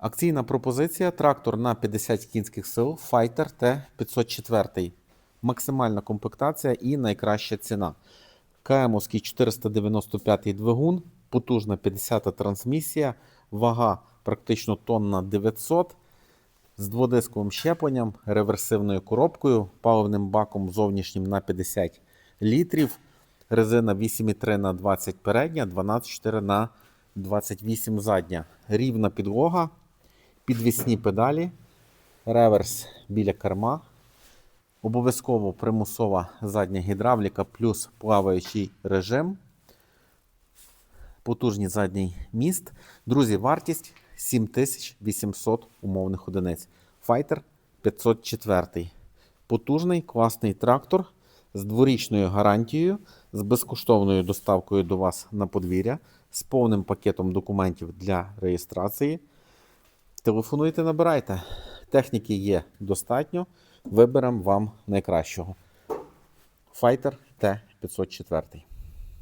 Акційна пропозиція: трактор на 50 кінських сил Fighter T504. Максимальна комплектація і найкраща ціна. КМовський 495 двигун, потужна 50-та трансмісія, вага практично тонна 900 з дводисковим щепленням, реверсивною коробкою, паливним баком зовнішнім на 50 літрів, резина 8,3 на 20 передня, 12,4 на 28 задня. Рівна підлога, підвісні педалі, реверс біля керма. Обов'язково примусова задня гідравліка плюс плаваючий режим. Потужний задній міст. Друзі, вартість 7800 умовних одиниць. Fighter 504. Потужний, класний трактор з дворічною гарантією, з безкоштовною доставкою до вас на подвір'я, з повним пакетом документів для реєстрації. Телефонуйте, набирайте. Техніки є достатньо. Виберемо вам найкращого. Fighter T504.